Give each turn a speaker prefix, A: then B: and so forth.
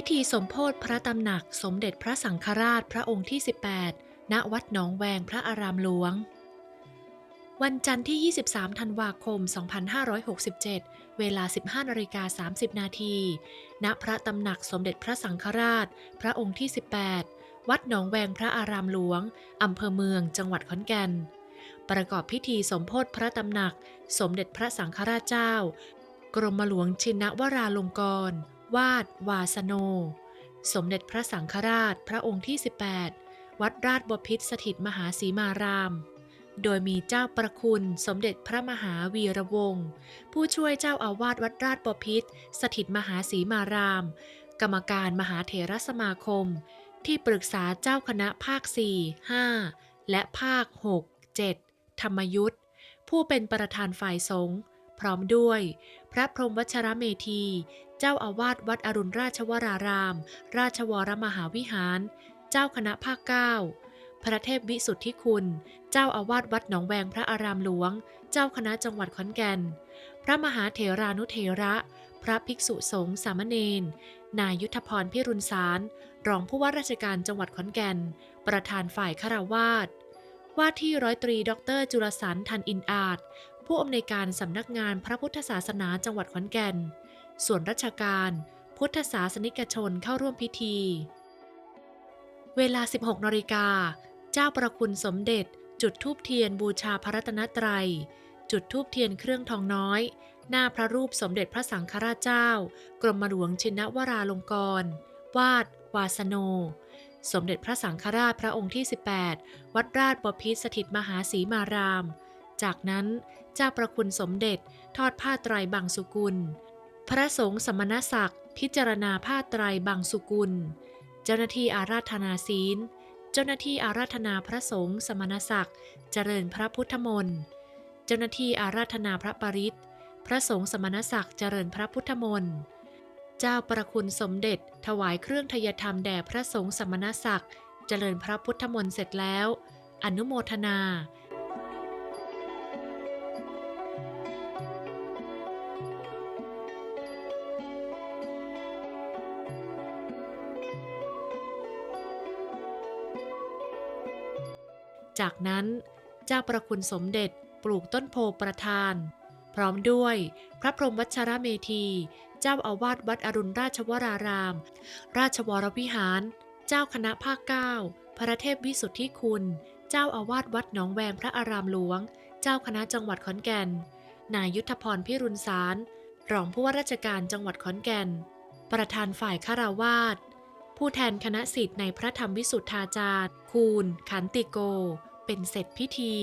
A: พิธีสมโพธิพระตำหนักสมเด็จพระสังฆราชพระองค์ที่ 18 ณ วัดหนองแวงพระอารามหลวง วันจันทร์ที่ 23 ธันวาคม 2567 เวลา 15นาฬิกา30 นาที ณ พระตำหนักสมเด็จพระสังฆราช พระองค์ที่ 18 วัดหนองแวงพระอารามหลวง อำเภอเมือง จังหวัดขอนแก่น ประกอบพิธีสมโพธิพระตำหนัก สมเด็จพระสังฆราชเจ้า กรมหลวงชินวราลงกรณ วาดวาสโน สมเด็จพระสังฆราชพระองค์ที่ 18 วัดราชบพิตรสถิตมหาสีมาราม โดยมีเจ้าประคุณสมเด็จพระมหาวีระวงศ์ผู้ช่วยเจ้าอาวาสวัดราชบพิตรสถิตมหาสีมาราม กรรมการมหาเถรสมาคม ที่ปรึกษาเจ้าคณะภาค 4 5 และภาค 6 7 ธรรมยุทธผู้เป็นประธานฝ่ายสงฆ์ พร้อมด้วย พระพรหมวัชรเมธี เจ้าอาวาสวัดอรุณราชวราราม ราชวรมหาวิหาร เจ้าคณะภาคเก้าพระเทพวิสุทธิคุณ เจ้าอาวาสวัดหนองแวงพระอารามหลวง เจ้าคณะจังหวัดขอนแก่น พระมหาเถรานุเถระ พระภิกษุสงฆ์สามเณร นายยุทธพรพิรุณสาร รองผู้ว่าราชการจังหวัดขอนแก่น ประธานฝ่ายคารวาสว่าที่ร้อยตรีด็อกเตอร์จุลสารทันอินอาจ ผู้อำนวยการสำนักงานพระพุทธศาสนาจังหวัดขอนแก่น ส่วนราชการ พุทธศาสนิกชนเข้าร่วมพิธี เวลา 16นาฬิกา เจ้าประคุณสมเด็จ จุดธูปเทียนบูชาพระรัตนตรัย จุดธูปเทียนเครื่องทองน้อย หน้าพระรูปสมเด็จพระสังฆราชเจ้า กรมหลวงชินวราลงกรณวาด วาสโน สมเด็จพระสังฆราชพระองค์ที่ 18 วัดราชบพิตรสถิตมหาสีมาราม จากนั้นเจ้าประคุณสมเด็จทอดผ้าไตรบางสุกุล พระสงฆ์สมณศักดิ์ พิจารณาผ้าไตรบางสุกุล เจ้าหน้าที่อาราธนาศีล เจ้าหน้าที่อาราธนาพระสงฆ์สมณศักดิ์ เจริญพระพุทธมนต์เจ้าหน้าที่อาราธนาพระปริตรพระสงฆ์สมณศักดิ์เจริญพระพุทธมนต์เจ้าประคุณสมเด็จ ถวายเครื่องทยธรรมแด่พระสงฆ์สมณศักดิ์ เจริญพระพุทธมนต์เสร็จแล้ว อนุโมทนา จากนั้นเจ้าประคุณสมเด็จปลูกต้นโพประธาน พร้อมด้วยพระพรหมวัชรเมธี เจ้าอาวาสวัดอรุณราชวราราม ราชวรวิหาร เจ้าคณะภาคเก้าพระเทพวิสุทธิคุณ เจ้าอาวาสวัดหนองแวงพระอารามหลวง เจ้าคณะจังหวัดขอนแก่น นายยุทธพรพิรุณสาร รองผู้ว่าราชการจังหวัดขอนแก่น ประธานฝ่ายคาราวาสผู้แทนคณะสิทธิ์ในพระธรรมวิสุทธาจารย์ คูณ ขันติโก เป็นเสร็จพิธี